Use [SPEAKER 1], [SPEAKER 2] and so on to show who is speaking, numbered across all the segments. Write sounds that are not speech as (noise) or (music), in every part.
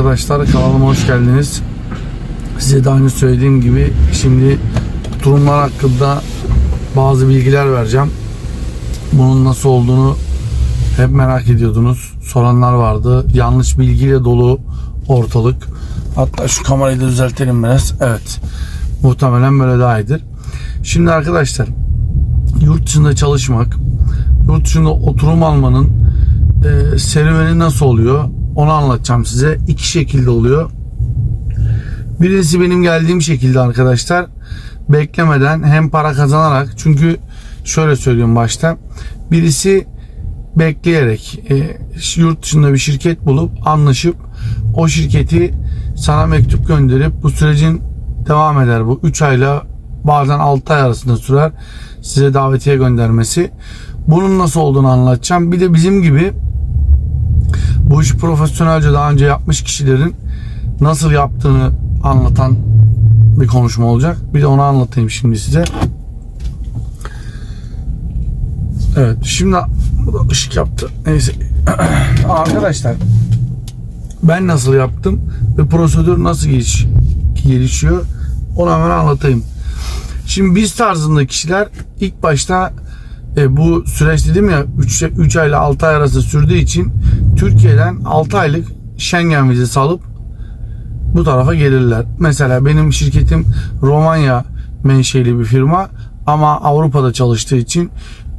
[SPEAKER 1] arkadaşlar kanalıma hoş geldiniz. Size de aynı söylediğim gibi şimdi durumlar hakkında bazı bilgiler vereceğim. Bunun nasıl olduğunu hep merak ediyordunuz. Soranlar vardı. Yanlış bilgiyle dolu ortalık. Hatta şu kamerayı da düzeltelim biraz. Evet. Muhtemelen böyle daha iyidir. Şimdi arkadaşlar yurt dışında çalışmak, yurt dışında oturum almanın e, serüveni nasıl oluyor? Onu anlatacağım size. İki şekilde oluyor. Birincisi benim geldiğim şekilde arkadaşlar. Beklemeden hem para kazanarak çünkü şöyle söyleyeyim başta. Birisi bekleyerek e, yurt dışında bir şirket bulup anlaşıp o şirketi sana mektup gönderip bu sürecin devam eder. Bu 3 ayla bazen 6 ay arasında sürer size davetiye göndermesi. Bunun nasıl olduğunu anlatacağım. Bir de bizim gibi bu işi profesyonelce daha önce yapmış kişilerin nasıl yaptığını anlatan bir konuşma olacak. Bir de onu anlatayım şimdi size. Evet şimdi bu da ışık yaptı. Neyse. (clears throat) Arkadaşlar ben nasıl yaptım ve prosedür nasıl geliş, gelişiyor onu hemen anlatayım. Şimdi biz tarzında kişiler ilk başta e, bu süreç dedim ya 3, 3 ay ile 6 ay arası sürdüğü için Türkiye'den 6 aylık Schengen vizesi alıp bu tarafa gelirler. Mesela benim şirketim Romanya menşeli bir firma ama Avrupa'da çalıştığı için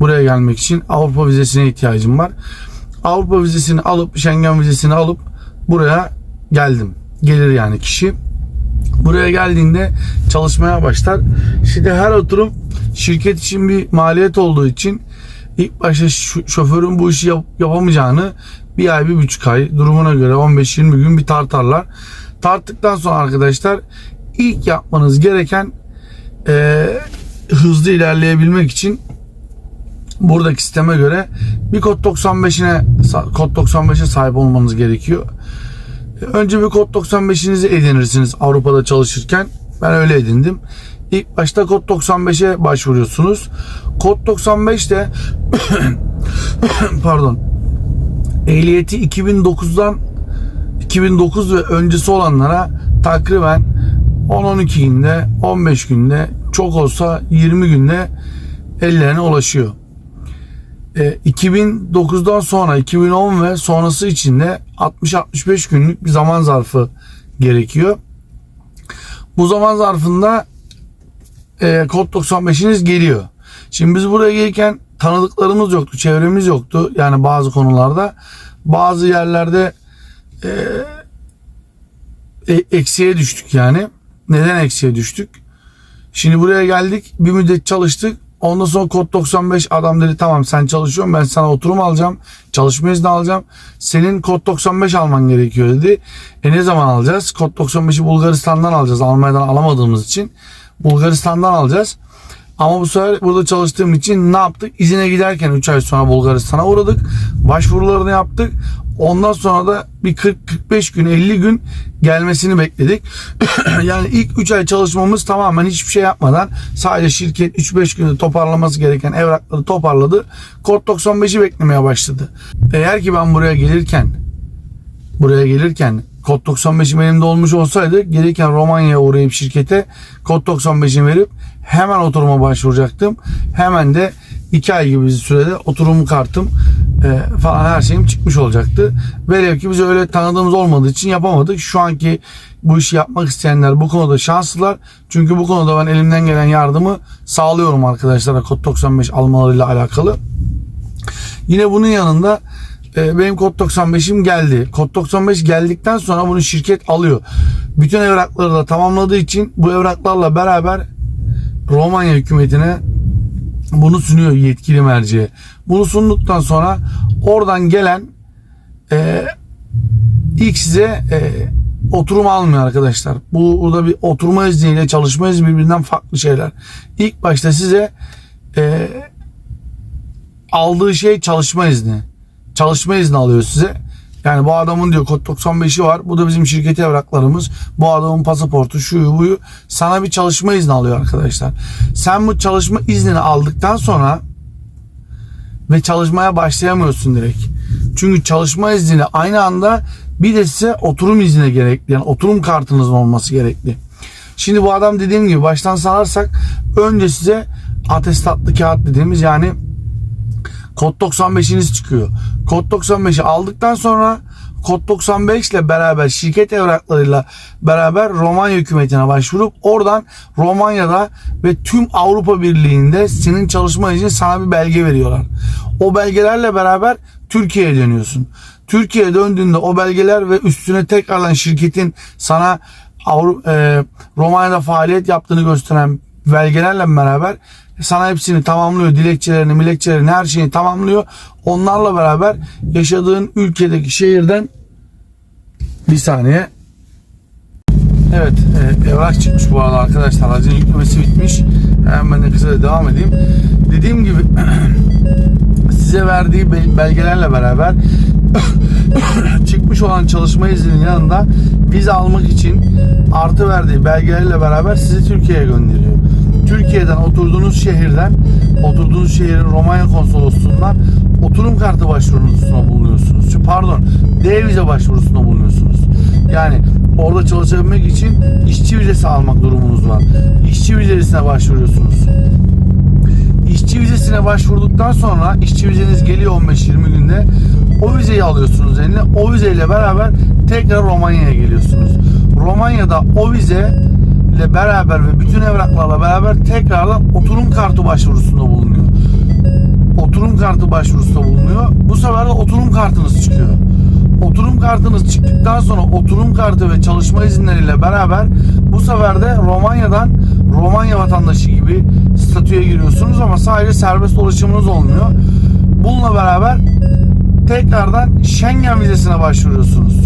[SPEAKER 1] buraya gelmek için Avrupa vizesine ihtiyacım var. Avrupa vizesini alıp Schengen vizesini alıp buraya geldim. Gelir yani kişi. Buraya geldiğinde çalışmaya başlar. Şimdi her oturum şirket için bir maliyet olduğu için ilk başta şoförün bu işi yap- yapamayacağını bir ay bir buçuk ay durumuna göre 15-20 gün bir tartarlar. Tarttıktan sonra arkadaşlar ilk yapmanız gereken eee, hızlı ilerleyebilmek için buradaki sisteme göre bir kod 95'ine sa- kod 95'e sahip olmanız gerekiyor. Önce bir kod 95'inizi edinirsiniz Avrupa'da çalışırken. Ben öyle edindim. İlk başta kod 95'e başvuruyorsunuz. Kod 95 de (coughs) pardon ehliyeti 2009'dan 2009 ve öncesi olanlara takriben 10-12 günde 15 günde çok olsa 20 günde ellerine ulaşıyor. E, 2009'dan sonra 2010 ve sonrası içinde 60-65 günlük bir zaman zarfı gerekiyor. Bu zaman zarfında e, kod 95'iniz geliyor. Şimdi biz buraya gelirken tanıdıklarımız yoktu, çevremiz yoktu. Yani bazı konularda bazı yerlerde e, eksiye düştük yani. Neden eksiye düştük? Şimdi buraya geldik. Bir müddet çalıştık. Ondan sonra kod 95 adam dedi tamam sen çalışıyorsun ben sana oturum alacağım. Çalışma izni alacağım. Senin kod 95 alman gerekiyor dedi. E ne zaman alacağız? Kod 95'i Bulgaristan'dan alacağız. Almanya'dan alamadığımız için. Bulgaristan'dan alacağız. Ama bu sefer burada çalıştığım için ne yaptık? İzine giderken 3 ay sonra Bulgaristan'a uğradık. Başvurularını yaptık. Ondan sonra da bir 40-45 gün 50 gün gelmesini bekledik. (clears throat) yani ilk 3 ay çalışmamız tamamen hiçbir şey yapmadan sadece şirket 3-5 günde toparlaması gereken evrakları toparladı. Kod 95'i beklemeye başladı. Eğer ki ben buraya gelirken buraya gelirken kod 95'im elimde olmuş olsaydı gelirken Romanya'ya uğrayıp şirkete kod 95'imi verip hemen oturuma başvuracaktım. Hemen de 2 ay gibi bir sürede oturum kartım e, falan her şeyim çıkmış olacaktı. Velev ki biz öyle tanıdığımız olmadığı için yapamadık. Şu anki bu işi yapmak isteyenler bu konuda şanslılar. Çünkü bu konuda ben elimden gelen yardımı sağlıyorum arkadaşlara kod 95 almalarıyla alakalı. Yine bunun yanında benim kod 95'im geldi. Kod 95 geldikten sonra bunu şirket alıyor. Bütün evrakları da tamamladığı için bu evraklarla beraber Romanya hükümetine bunu sunuyor yetkili merciye. Bunu sunduktan sonra oradan gelen e, ilk size e, oturum almıyor arkadaşlar. Bu burada bir oturma izniyle çalışma izni birbirinden farklı şeyler. İlk başta size e, aldığı şey çalışma izni. Çalışma izni alıyor size. Yani bu adamın diyor kod 95'i var. Bu da bizim şirket evraklarımız. Bu adamın pasaportu şuyu buyu. Sana bir çalışma izni alıyor arkadaşlar. Sen bu çalışma iznini aldıktan sonra ve çalışmaya başlayamıyorsun direkt. Çünkü çalışma iznini aynı anda Bir de size oturum izni gerekli. Yani oturum kartınızın olması gerekli. Şimdi bu adam dediğim gibi baştan sararsak önce size atestatlı kağıt dediğimiz yani kod 95'iniz çıkıyor. Kod 95'i aldıktan sonra kod 95 ile beraber şirket evraklarıyla beraber Romanya hükümetine başvurup oradan Romanya'da ve tüm Avrupa Birliği'nde senin çalışman için sana bir belge veriyorlar. O belgelerle beraber Türkiye'ye dönüyorsun. Türkiye'ye döndüğünde o belgeler ve üstüne tekrardan şirketin sana Avrupa, e, Romanya'da faaliyet yaptığını gösteren belgelerle beraber sana hepsini tamamlıyor. Dilekçelerini, milekçelerini her şeyini tamamlıyor. Onlarla beraber yaşadığın ülkedeki şehirden bir saniye Evet, e, evrak çıkmış bu arada arkadaşlar. Aracın yüklemesi bitmiş. Hemen ben de kısaca devam edeyim. Dediğim gibi (clears throat) size verdiği bel- belgelerle beraber (clears throat) çıkmış olan çalışma izninin yanında vize almak için artı verdiği belgelerle beraber sizi Türkiye'ye gönderiyor. Türkiye'den oturduğunuz şehirden, oturduğunuz şehrin Romanya konsolosluğundan oturum kartı başvurusuna bulunuyorsunuz. Pardon, D vize başvurusuna bulunuyorsunuz. Yani orada çalışabilmek için işçi vizesi almak durumunuz var. İşçi vizesine başvuruyorsunuz. İşçi vizesine başvurduktan sonra işçi vizeniz geliyor 15-20 günde. O vizeyi alıyorsunuz eline. O vizeyle beraber tekrar Romanya'ya geliyorsunuz. Romanya'da o vize ile beraber ve bütün evraklarla beraber tekrardan oturum kartı başvurusunda bulunuyor. Oturum kartı başvurusunda bulunuyor. Bu sefer de oturum kartınız çıkıyor. Oturum kartınız çıktıktan sonra oturum kartı ve çalışma izinleriyle beraber bu sefer de Romanya'dan Romanya vatandaşı gibi statüye giriyorsunuz ama sadece serbest dolaşımınız olmuyor. Bununla beraber tekrardan Schengen vizesine başvuruyorsunuz.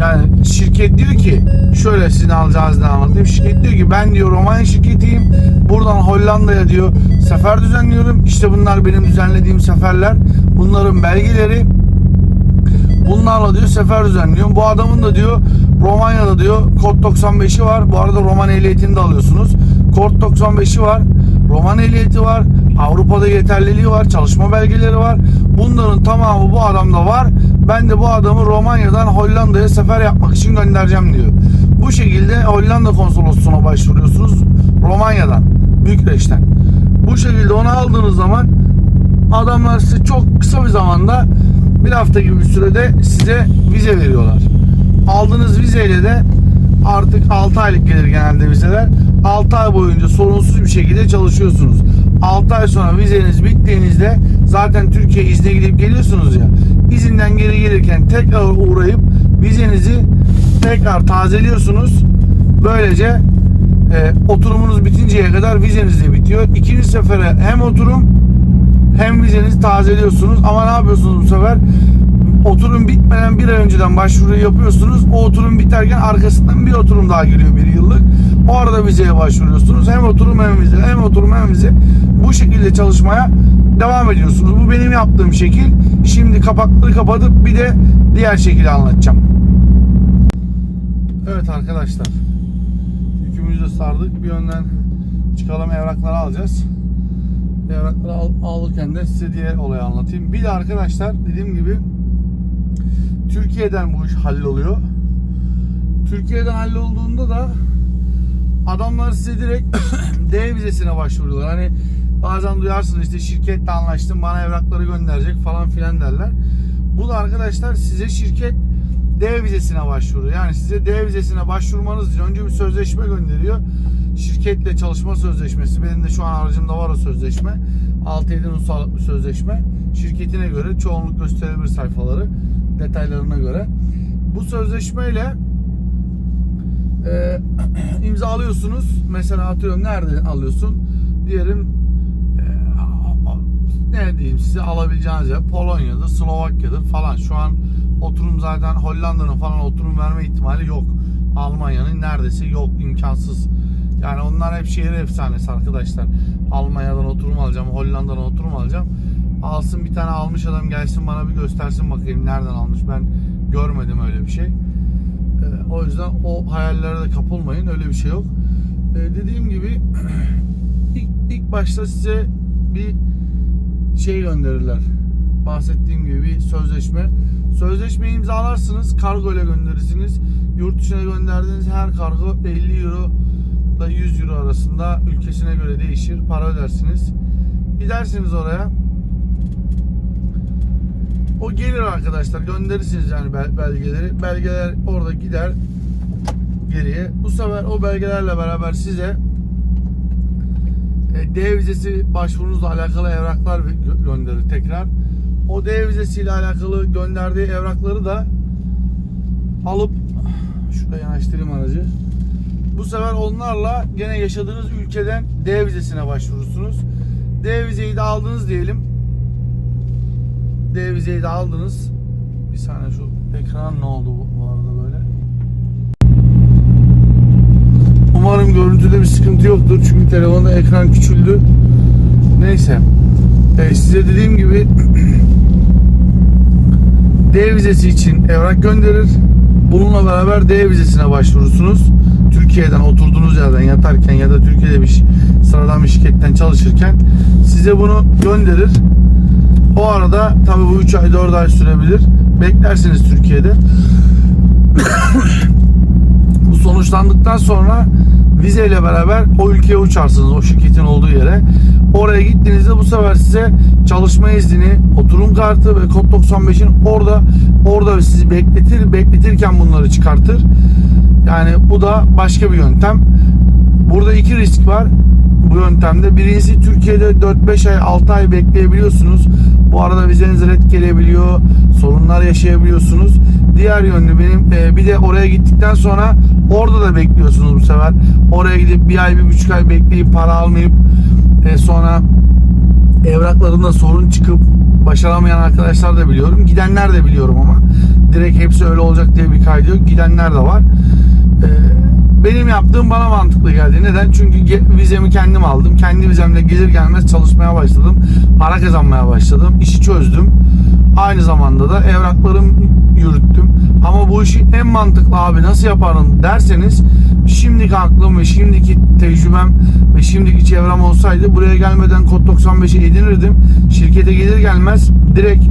[SPEAKER 1] Yani şirket diyor ki şöyle sizin alacağınızdan anlatayım. Şirket diyor ki ben diyor Romanya şirketiyim. Buradan Hollanda'ya diyor sefer düzenliyorum. İşte bunlar benim düzenlediğim seferler. Bunların belgeleri. Bunlarla diyor sefer düzenliyorum. Bu adamın da diyor Romanya'da diyor kod 95'i var. Bu arada Roman ehliyetini de alıyorsunuz. Kod 95'i var. Roman ehliyeti var. Avrupa'da yeterliliği var. Çalışma belgeleri var. Bunların tamamı bu adamda var. Ben de bu adamı Romanya'dan Hollanda'ya sefer yapmak için göndereceğim diyor. Bu şekilde Hollanda konsolosluğuna başvuruyorsunuz. Romanya'dan. Bükreş'ten. Bu şekilde onu aldığınız zaman adamlar size çok kısa bir zamanda bir hafta gibi bir sürede size vize veriyorlar. Aldığınız vizeyle de artık 6 aylık gelir genelde vizeler. 6 ay boyunca sorunsuz bir şekilde çalışıyorsunuz. 6 ay sonra vizeniz bittiğinizde zaten Türkiye izne gidip geliyorsunuz ya. İzinden geri gelirken tekrar uğrayıp vizenizi tekrar tazeliyorsunuz. Böylece e, oturumunuz bitinceye kadar vizeniz de bitiyor. İkinci sefere hem oturum hem vizenizi tazeliyorsunuz ama ne yapıyorsunuz bu sefer? Oturum bitmeden bir ay önceden başvuru yapıyorsunuz. O oturum biterken arkasından bir oturum daha geliyor bir yıllık. O arada vizeye başvuruyorsunuz. Hem oturum hem vize, hem oturum hem vize. Bu şekilde çalışmaya devam ediyorsunuz. Bu benim yaptığım şekil. Şimdi kapakları kapatıp bir de diğer şekilde anlatacağım. Evet arkadaşlar. Yükümüzü de sardık. Bir yönden çıkalım evrakları alacağız. Evrakları al, alırken de size diğer olayı anlatayım. Bir de arkadaşlar dediğim gibi Türkiye'den bu iş halloluyor. Türkiye'den hallolduğunda da adamlar size direkt (coughs) D vizesine başvuruyorlar. Hani bazen duyarsınız işte şirketle anlaştım bana evrakları gönderecek falan filan derler. Bu da arkadaşlar size şirket D vizesine başvuruyor. Yani size D vizesine başvurmanız için önce bir sözleşme gönderiyor. Şirketle çalışma sözleşmesi. Benim de şu an aracımda var o sözleşme. 6-7 nüshalık bir sözleşme. Şirketine göre çoğunluk gösterebilir sayfaları. Detaylarına göre. Bu sözleşmeyle e, (clears throat) imzalıyorsunuz. Mesela atıyorum nerede alıyorsun? Diyelim e, ne diyeyim size alabileceğiniz yer Polonya'dır, Slovakya'dır falan. Şu an oturum zaten Hollanda'nın falan oturum verme ihtimali yok. Almanya'nın neredeyse yok imkansız. Yani onlar hep şehir efsanesi arkadaşlar. Almanya'dan oturum alacağım, Hollanda'dan oturum alacağım. Alsın bir tane almış adam gelsin bana bir göstersin bakayım nereden almış. Ben görmedim öyle bir şey. Ee, o yüzden o hayallere de kapılmayın. Öyle bir şey yok. Ee, dediğim gibi (clears throat) ilk, ilk başta size bir şey gönderirler. Bahsettiğim gibi bir sözleşme. Sözleşmeyi imzalarsınız, kargo ile gönderirsiniz. Yurt dışına gönderdiğiniz her kargo 50 euro ile 100 euro arasında ülkesine göre değişir. Para ödersiniz. Gidersiniz oraya. O gelir arkadaşlar. Gönderirsiniz yani bel- belgeleri. Belgeler orada gider geriye. Bu sefer o belgelerle beraber size e, D vizesi başvurunuzla alakalı evraklar gö- gönderir tekrar. O D vizesiyle alakalı gönderdiği evrakları da alıp şuraya yanaştırayım aracı. Bu sefer onlarla gene yaşadığınız ülkeden D vizesine başvurursunuz. D vizeyi de aldınız diyelim. D vizeyi de aldınız. Bir saniye şu ekran ne oldu bu, bu arada böyle. Umarım görüntüde bir sıkıntı yoktur. Çünkü telefonda ekran küçüldü. Neyse. Ee, size dediğim gibi (clears throat) D vizesi için evrak gönderir. Bununla beraber D vizesine başvurursunuz. Türkiye'den oturduğunuz yerden yatarken ya da Türkiye'de bir sıradan bir şirketten çalışırken size bunu gönderir. O arada tabii bu 3 ay 4 ay sürebilir. Beklersiniz Türkiye'de. (coughs) Bu sonuçlandıktan sonra vizeyle beraber o ülkeye uçarsınız o şirketin olduğu yere. Oraya gittiğinizde bu sefer size çalışma izni, oturum kartı ve kod 95'in orada orada sizi bekletir. Bekletirken bunları çıkartır. Yani bu da başka bir yöntem. Burada iki risk var bu yöntemde. Birincisi Türkiye'de 4-5 ay 6 ay bekleyebiliyorsunuz. Bu arada vizeniz red gelebiliyor. Sorunlar yaşayabiliyorsunuz. Diğer yönlü benim e, bir de oraya gittikten sonra orada da bekliyorsunuz bu sefer. Oraya gidip bir ay bir buçuk ay bekleyip para almayıp e, sonra evraklarında sorun çıkıp başaramayan arkadaşlar da biliyorum. Gidenler de biliyorum ama direkt hepsi öyle olacak diye bir kaydı yok. Gidenler de var. Ee, benim yaptığım bana mantıklı geldi. Neden? Çünkü vizemi kendim aldım. Kendi vizemle gelir gelmez çalışmaya başladım. Para kazanmaya başladım. İşi çözdüm. Aynı zamanda da evraklarımı yürüttüm. Ama bu işi en mantıklı abi nasıl yaparım derseniz şimdiki aklım ve şimdiki tecrübem ve şimdiki çevrem olsaydı buraya gelmeden kod 95'i edinirdim. Şirkete gelir gelmez direkt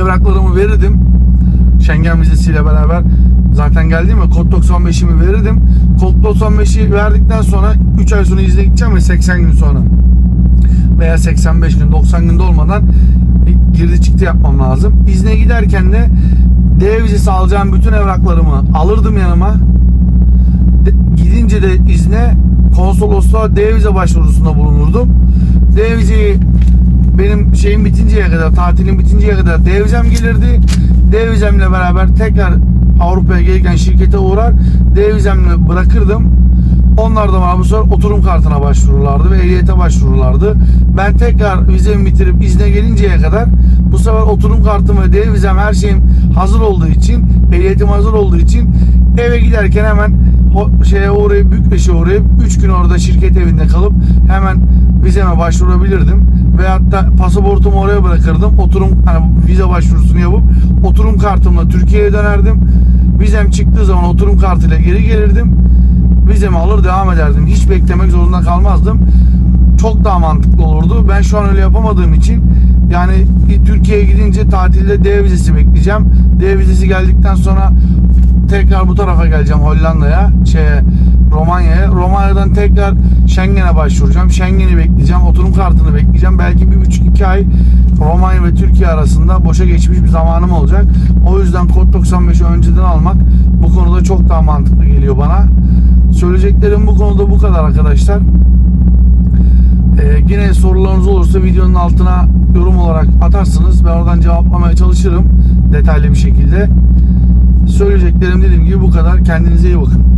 [SPEAKER 1] evraklarımı verirdim. Schengen vizesiyle beraber zaten geldim ya kod 95'imi verirdim. Kod 95'i verdikten sonra 3 ay sonra izne gideceğim ve 80 gün sonra veya 85 gün 90 günde olmadan e, girdi çıktı yapmam lazım. İzne giderken de D vizesi alacağım bütün evraklarımı alırdım yanıma. De- gidince de izne konsolosluğa D vize başvurusunda bulunurdum. D vizeyi benim şeyim bitinceye kadar, tatilim bitinceye kadar D vizem gelirdi. D vizemle beraber tekrar Avrupa'ya gelirken şirkete uğrar. D vizemle bırakırdım. Onlar da bana bu sefer oturum kartına başvururlardı ve ehliyete başvururlardı. Ben tekrar vizemi bitirip izne gelinceye kadar bu sefer oturum kartım ve D vizem her şeyim hazır olduğu için, ehliyetim hazır olduğu için eve giderken hemen o şeye uğrayıp Bükreş'e uğrayıp 3 gün orada şirket evinde kalıp hemen vizeme başvurabilirdim. Veyahut da pasaportumu oraya bırakırdım. Oturum hani vize başvurusunu yapıp oturum kartımla Türkiye'ye dönerdim. Vizem çıktığı zaman oturum kartıyla geri gelirdim. Vizemi alır devam ederdim. Hiç beklemek zorunda kalmazdım. Çok daha mantıklı olurdu. Ben şu an öyle yapamadığım için yani Türkiye'ye gidince tatilde D vizesi bekleyeceğim. D vizesi geldikten sonra tekrar bu tarafa geleceğim Hollanda'ya, şeye Romanya'ya. Romanya'dan tekrar Schengen'e başvuracağım. Schengen'i bekleyeceğim. Oturum kartını bekleyeceğim. Belki bir buçuk iki ay Romanya ve Türkiye arasında boşa geçmiş bir zamanım olacak. O yüzden kod 95'i önceden almak bu konuda çok daha mantıklı geliyor bana. Söyleyeceklerim bu konuda bu kadar arkadaşlar. Ee, yine sorularınız olursa videonun altına yorum olarak atarsınız. Ben oradan cevaplamaya çalışırım detaylı bir şekilde. Söyleyeceklerim dediğim gibi bu kadar. Kendinize iyi bakın.